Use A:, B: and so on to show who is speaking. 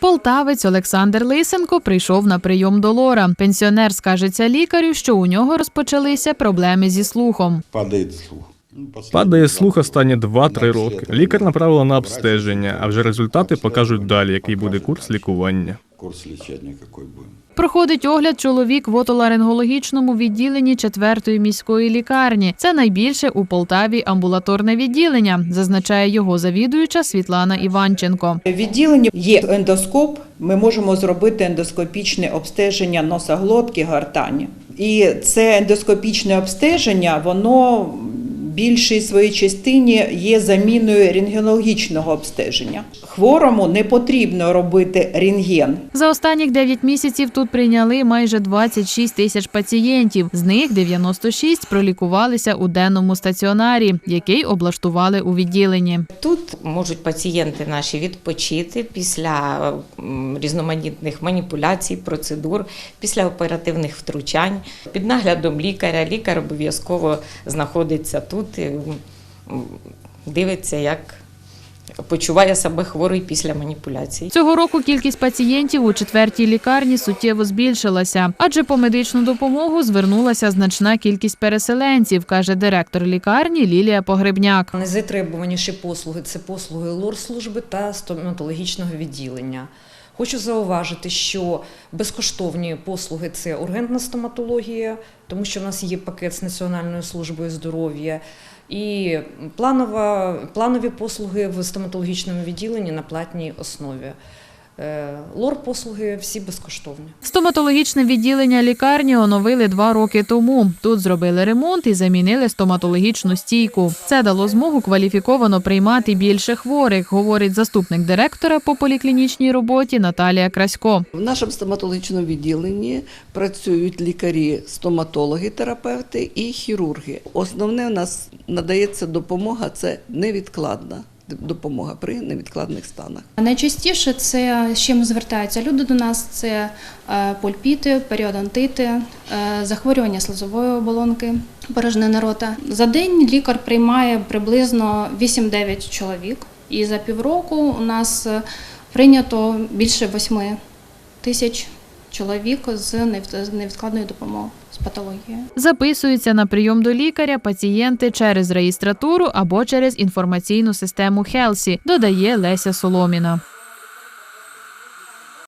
A: Полтавець Олександр Лисенко прийшов на прийом до лора. Пенсіонер скажеться лікарю, що у нього розпочалися проблеми зі слухом.
B: Падає слух. Ну,
C: Падає слух останні 2-3 роки. Лікар направила на обстеження, а вже результати покажуть далі, який буде курс лікування.
B: Курс лечения какой будет.
A: Проходить огляд чоловік в отоларингологічному відділенні 4-ї міської лікарні. Це найбільше у Полтаві амбулаторне відділення, зазначає його завідуюча Світлана Іванченко.
D: В відділенні є ендоскоп. Ми можемо зробити ендоскопічне обстеження носоглотки, гортані. І це ендоскопічне обстеження, воно більшій своїй частині є заміною рентгенологічного обстеження. Хворому не потрібно робити рентген.
A: За останніх 9 місяців тут прийняли майже 26 тисяч пацієнтів. З них 96 пролікувалися у денному стаціонарі, який облаштували у відділенні.
E: Тут можуть пацієнти наші відпочити після різноманітних маніпуляцій, процедур, після оперативних втручань. Під наглядом лікаря лікар обов'язково знаходиться тут і дивиться, як почуває себе хворий після маніпуляцій.
A: Цього року кількість пацієнтів у четвертій лікарні суттєво збільшилася, адже по медичну допомогу звернулася значна кількість переселенців, каже директор лікарні Лілія Погребняк.
F: Найзатребуваніші послуги це послуги лор-служби та стоматологічного відділення. Хочу зауважити, що безкоштовні послуги це ургентна стоматологія, тому що в нас є пакет з Національною службою здоров'я, і планова, планові послуги в стоматологічному відділенні на платній основі. Е, Лор-послуги всі безкоштовні.
A: Стоматологічне відділення лікарні оновили два роки тому. Тут зробили ремонт і замінили стоматологічну стійку. Це дало змогу кваліфіковано приймати більше хворих, говорить заступник директора по поліклінічній роботі Наталія Красько.
G: В нашому стоматологічному відділенні працюють лікарі, стоматологи, терапевти і хірурги. Основне у нас надається допомога це невідкладна допомога при невідкладних станах.
H: Найчастіше це з чим звертаються люди до нас: це е, пульпіти, періодонтити, е, захворювання слизової оболонки, порожнини рота. За день лікар приймає приблизно 8-9 чоловік, і за півроку у нас е, прийнято більше 8 тисяч чоловік з невід- з невідкладною допомогою з патологією.
A: Записуються на прийом до лікаря пацієнти через реєстратуру або через інформаційну систему Хелсі, додає Леся Соломіна.